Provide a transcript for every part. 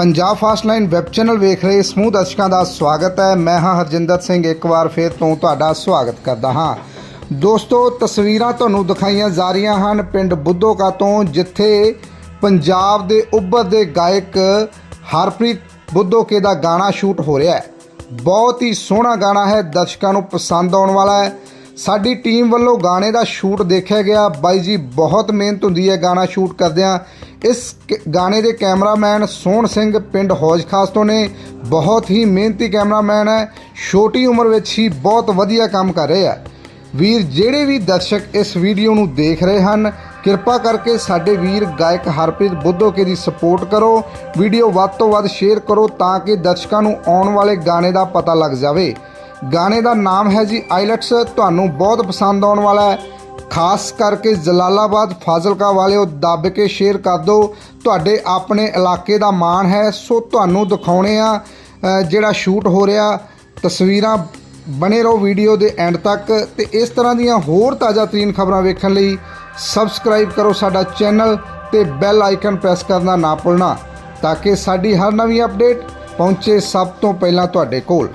Punjab fast line web channel ਵੇਖ ਰਹੇ ਸਮੂਹ ਦਰਸ਼ਕਾਂ ਦਾ ਸਵਾਗਤ ਹੈ। ਮੈਂ ਹਾਂ ਹਰਜਿੰਦਰ ਸਿੰਘ, ਇੱਕ ਵਾਰ ਫੇਰ ਤੋਂ ਤੁਹਾਡਾ ਸਵਾਗਤ ਕਰਦਾ ਹਾਂ। ਦੋਸਤੋ, ਤਸਵੀਰਾਂ ਤੁਹਾਨੂੰ ਦਿਖਾਈਆਂ ਜਾ ਰਹੀਆਂ ਹਨ ਪਿੰਡ ਬੁੱਧੋਕਾ ਤੋਂ, ਜਿੱਥੇ ਪੰਜਾਬ ਦੇ ਉੱਭਰਦੇ ਗਾਇਕ ਹਰਪ੍ਰੀਤ ਬੁੱਧੋਕੇ ਦਾ ਗਾਣਾ ਸ਼ੂਟ ਹੋ ਰਿਹਾ ਹੈ। ਬਹੁਤ ਹੀ ਸੋਹਣਾ ਗਾਣਾ ਹੈ, ਦਰਸ਼ਕਾਂ ਨੂੰ ਪਸੰਦ ਆਉਣ ਵਾਲਾ ਹੈ। ਸਾਡੀ ਟੀਮ ਵੱਲੋਂ ਗਾਣੇ ਦਾ ਸ਼ੂਟ ਦੇਖਿਆ ਗਿਆ। ਬਾਈ ਜੀ, ਬਹੁਤ ਮਿਹਨਤ ਹੁੰਦੀ ਹੈ ਗਾਣਾ ਸ਼ੂਟ ਕਰਦਿਆਂ। ਇਸ ਕ- ਗਾਣੇ ਦੇ ਕੈਮਰਾਮੈਨ ਸੋਹਣ ਸਿੰਘ ਪਿੰਡ ਹੌਜਖਾਸ ਤੋਂ ਨੇ। ਬਹੁਤ ਹੀ ਮਿਹਨਤੀ ਕੈਮਰਾਮੈਨ ਹੈ। ਛੋਟੀ ਉਮਰ ਵਿੱਚ ਹੀ ਬਹੁਤ ਵਧੀਆ ਕੰਮ ਕਰ ਰਹੇ ਆ। ਵੀਰ, ਜਿਹੜੇ ਵੀ ਦਰਸ਼ਕ ਇਸ ਵੀਡੀਓ ਨੂੰ ਦੇਖ ਰਹੇ ਹਨ, ਕਿਰਪਾ ਕਰਕੇ ਸਾਡੇ ਵੀਰ ਗਾਇਕ ਹਰਪ੍ਰੀਤ ਬੁੱਧੋਕੇ ਦੀ ਸਪੋਰਟ ਕਰੋ। ਵੀਡੀਓ ਵੱਧ ਤੋਂ ਵੱਧ ਸ਼ੇਅਰ ਕਰੋ ਤਾਂ ਕਿ ਦਰਸ਼ਕਾਂ ਨੂੰ ਆਉਣ ਵਾਲੇ ਗਾਣੇ ਦਾ ਪਤਾ ਲੱਗ ਜਾਵੇ। ਗਾਣੇ ਦਾ ਨਾਮ ਹੈ ਜੀ ਆਈਲੈਟਸ। ਤੁਹਾਨੂੰ ਬਹੁਤ ਪਸੰਦ ਆਉਣ ਵਾਲਾ ਹੈ। ਖਾਸ ਕਰਕੇ ਜਲਾਲਾਬਾਦ ਫਾਜ਼ਿਲਕਾ ਵਾਲਿਓ ਦੱਬ ਕੇ ਸ਼ੇਅਰ ਕਰ ਦਿਓ। ਤੁਹਾਡੇ ਆਪਣੇ ਇਲਾਕੇ ਦਾ ਮਾਣ ਹੈ, ਸੋ ਤੁਹਾਨੂੰ ਦਿਖਾਉਣੇ ਆ ਜਿਹੜਾ ਸ਼ੂਟ ਹੋ ਰਿਹਾ। ਤਸਵੀਰਾਂ ਬਣੇ ਰਹੋ ਵੀਡੀਓ ਦੇ ਐਂਡ ਤੱਕ ਤੇ ਇਸ ਤਰ੍ਹਾਂ ਦੀਆਂ ਹੋਰ ਤਾਜ਼ਾ ਤਰੀਨ ਖਬਰਾਂ ਵੇਖਣ ਲਈ ਸਬਸਕ੍ਰਾਈਬ ਕਰੋ ਸਾਡਾ ਚੈਨਲ ਤੇ ਬੈਲ ਆਈਕਨ ਪ੍ਰੈਸ ਕਰਨਾ ਨਾ ਭੁੱਲਣਾ, ਤਾਂ ਕਿ ਸਾਡੀ ਹਰ ਨਵੀਂ ਅਪਡੇਟ ਪਹੁੰਚੇ ਸਭ ਤੋਂ ਪਹਿਲਾਂ ਤੁਹਾਡੇ ਕੋਲ।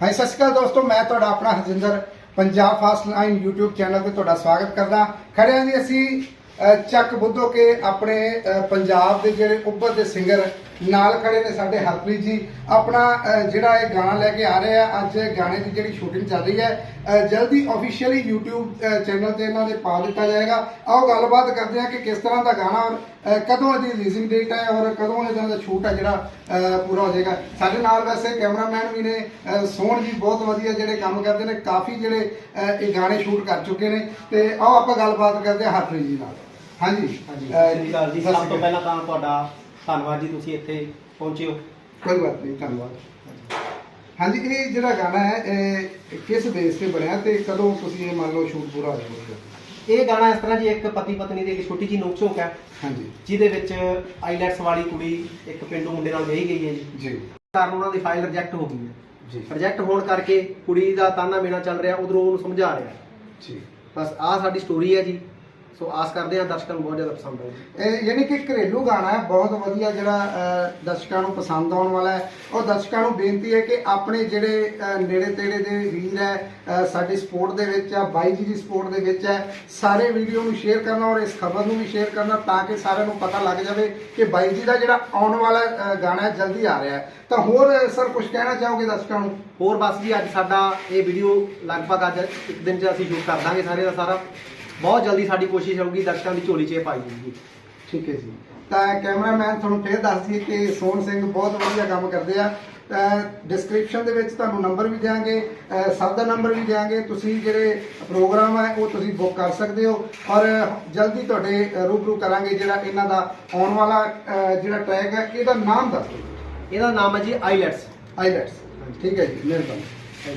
ਹਾਈ ਸਤਿ ਸ਼੍ਰੀ ਅਕਾਲ ਦੋਸਤੋ, ਮੈਂ ਤੁਹਾਡਾ ਆਪਣਾ Harjinder Punjab fast line YouTube channel ਤੇ ਤੁਹਾਡਾ ਸਵਾਗਤ ਕਰਦਾ। ਖੜੇ ਹਾਂ ਜੀ ਅਸੀਂ ਚੱਕ ਬੁੱਧੋ ਕੇ ਆਪਣੇ ਪੰਜਾਬ ਦੇ ਜਿਹੜੇ ਉੱਭਰਦੇ ਸਿੰਗਰ ਨਾਲ ਖੜੇ ਨੇ ਸਾਡੇ ਹਰਪ੍ਰੀਤ ਜੀ। ਆਪਣਾ ਜਿਹੜਾ ਇਹ ਗਾਣਾ ਲੈ ਕੇ ਆ ਰਹੇ ਆ ਅੱਜ ਗਾਣੇ ਦੀ ਜਿਹੜੀ ਸ਼ੂਟਿੰਗ ਚੱਲ ਰਹੀ ਹੈ ਜਲਦੀ ਆਫੀਸ਼ੀਅਲੀ YouTube ਚੈਨਲ ਤੇ ਇਹਨਾਂ ਦੇ ਪਾ ਦਿੱਤਾ ਜਾਏਗਾ। ਆਓ ਗੱਲਬਾਤ ਕਰਦੇ ਹਾਂ ਕਿ ਕਿਸ ਤਰ੍ਹਾਂ ਦਾ ਗਾਣਾ ਔਰ ਕਦੋਂ ਇਹਦੀ ਰਿਲੀਜ਼ਿੰਗ ਡੇਟ ਹੈ ਔਰ ਕਦੋਂ ਇਹਨਾਂ ਦਾ ਸ਼ੂਟ ਹੈ ਜਿਹੜਾ ਪੂਰਾ ਹੋ ਜਾਏਗਾ। ਸਾਡੇ ਨਾਲ ਵੈਸੇ ਕੈਮਰਾਮੈਨ ਵੀ ਨੇ ਸੋਹਣ ਜੀ ਬਹੁਤ ਵਧੀਆ ਜਿਹੜੇ ਕੰਮ ਕਰਦੇ ਨੇ ਕਾਫੀ ਜਿਹੜੇ ਇਹ ਗਾਣੇ ਸ਼ੂਟ ਕਰ ਚੁੱਕੇ ਨੇ। ਤੇ ਆਓ ਆਪਾਂ ਗੱਲਬਾਤ ਕਰਦੇ ਹਾਂ ਹਰਪ੍ਰੀਤ ਜੀ ਨਾਲ। ਹਾਂਜੀ। ਹਾਂਜੀ ਅ, ਸਤਿ ਸ਼੍ਰੀ ਅਕਾਲ ਜੀ। ਸਤਿ ਸਭ ਤੋਂ। ਪਹਿਲਾਂ ਤਾਂ ਤੁਹਾਡਾ ਧੰਨਵਾਦ ਜੀ ਤੁਸੀਂ ਇੱਥੇ ਪਹੁੰਚੇ ਹੋ। ਕੋਈ ਬਾਤ ਨਹੀਂ ਧੰਨਵਾਦ। ਹਾਂਜੀ ਇਹ ਜਿਹੜਾ ਗਾਣਾ ਹੈ ਇਹ ਕਿਸ ਬੇਸ ਤੇ ਬਣਿਆ ਤੇ ਕਦੋਂ ਤੁਸੀਂ ਇਹ ਮੰਨ ਲਓ ਸ਼ੂਟ ਪੂਰਾ ਹੋ ਜਾਊਗਾ ਇਹ ਗਾਣਾ ਇਸ ਤਰ੍ਹਾਂ ਜੀ ਇੱਕ ਪਤੀ ਪਤਨੀ ਦੀ ਇੱਕ ਛੋਟੀ ਜੀ ਨੋਕ ਝੋਕ ਹੈ ਹਾਂਜੀ। ਜਿਹਦੇ ਵਿੱਚ ਆਈਲੈਟਸ ਵਾਲੀ ਕੁੜੀ ਇੱਕ ਪਿੰਡੂ ਮੁੰਡੇ ਨਾਲ ਵਿਆਹੀ ਗਈ ਹੈ ਜੀ। ਜੀ। ਕਾਰਨ ਉਹਨਾਂ ਦੀ ਫਾਈਲ ਰਿਜੈਕਟ ਹੋ ਗਈ ਹੈ। ਜੀ। ਰਿਜੈਕਟ ਹੋਣ ਕਰਕੇ ਕੁੜੀ ਦਾ ਤਾਨਾ ਮੇਣਾ ਚੱਲ ਰਿਹਾ ਉਧਰੋਂ ਉਹਨੂੰ ਸਮਝਾ ਰਿਹਾ। ਜੀ। ਬਸ ਆਹ ਸਾਡੀ ਸਟੋਰੀ ਹੈ ਜੀ। ਸੋ ਆਸ ਕਰਦੇ ਹਾਂ ਦਰਸ਼ਕਾਂ ਨੂੰ ਬਹੁਤ ਜ਼ਿਆਦਾ ਪਸੰਦ ਆਊਗੀ ਇਹ ਯਾਨੀ ਕਿ ਘਰੇਲੂ ਗਾਣਾ ਹੈ ਬਹੁਤ ਵਧੀਆ ਜਿਹੜਾ ਦਰਸ਼ਕਾਂ ਨੂੰ ਪਸੰਦ ਆਉਣ ਵਾਲਾ ਹੈ। ਔਰ ਦਰਸ਼ਕਾਂ ਨੂੰ ਬੇਨਤੀ ਹੈ ਕਿ ਆਪਣੇ ਜਿਹੜੇ ਨੇੜੇ ਤੇੜੇ ਦੇ ਵੀਰ ਹੈ ਸਾਡੀ ਸਪੋਰਟ ਦੇ ਵਿੱਚ ਆ ਬਾਈ ਜੀ ਦੀ ਸਪੋਰਟ ਦੇ ਵਿੱਚ ਹੈ ਸਾਰੇ ਵੀਡੀਓ ਨੂੰ ਸ਼ੇਅਰ ਕਰਨਾ ਔਰ ਇਸ ਖਬਰ ਨੂੰ ਵੀ ਸ਼ੇਅਰ ਕਰਨਾ ਤਾਂ ਕਿ ਸਾਰਿਆਂ ਨੂੰ ਪਤਾ ਲੱਗ ਜਾਵੇ ਕਿ ਬਾਈ ਜੀ ਦਾ ਜਿਹੜਾ ਆਉਣ ਵਾਲਾ ਗਾਣਾ ਜਲਦੀ ਆ ਰਿਹਾ ਹੈ। ਤਾਂ ਹੋਰ ਸਰ ਕੁਝ ਕਹਿਣਾ ਚਾਹੋਗੇ ਦਰਸ਼ਕਾਂ ਨੂੰ? ਹੋਰ ਬਸ ਜੀ ਅੱਜ ਸਾਡਾ ਇਹ ਵੀਡੀਓ ਲਗਭਗ ਅੱਜ ਇੱਕ ਦਿਨ 'ਚ ਅਸੀਂ ਸ਼ੂਟ ਕਰ ਦਾਂਗੇ ਸਾਰੇ ਦਾ ਸਾਰਾ। ਬਹੁਤ ਜਲਦੀ ਸਾਡੀ ਕੋਸ਼ਿਸ਼ ਹੋਊਗੀ ਦਰਸ਼ਕਾਂ ਦੀ ਝੋਲੀ 'ਚ ਇਹ ਪਾਈ ਜਾਊਗੀ। ਠੀਕ ਹੈ ਜੀ। ਤਾਂ ਕੈਮਰਾਮੈਨ ਤੁਹਾਨੂੰ ਫੇਰ ਦੱਸ ਦਈਏ ਕਿ ਸੋਹਣ ਸਿੰਘ ਬਹੁਤ ਵਧੀਆ ਕੰਮ ਕਰਦੇ ਆ। ਡਿਸਕ੍ਰਿਪਸ਼ਨ ਦੇ ਵਿੱਚ ਤੁਹਾਨੂੰ ਨੰਬਰ ਵੀ ਦਿਆਂਗੇ ਸਭ ਦਾ ਨੰਬਰ ਵੀ ਦਿਆਂਗੇ। ਤੁਸੀਂ ਜਿਹੜੇ ਪ੍ਰੋਗਰਾਮ ਹੈ ਉਹ ਤੁਸੀਂ ਬੁੱਕ ਕਰ ਸਕਦੇ ਹੋ। ਔਰ ਜਲਦੀ ਤੁਹਾਡੇ ਰੂਬਰੂ ਕਰਾਂਗੇ ਜਿਹੜਾ ਇਹਨਾਂ ਦਾ ਆਉਣ ਵਾਲਾ ਜਿਹੜਾ ਟਰੈਕ ਹੈ ਇਹਦਾ ਨਾਮ ਦੱਸ ਦਿਓ। ਇਹਦਾ ਨਾਮ ਹੈ ਜੀ ਆਈਲੈਟਸ ਆਈਲੈਟਸ ਠੀਕ ਹੈ ਜੀ ਮਿਹਰਬਾਨੀ।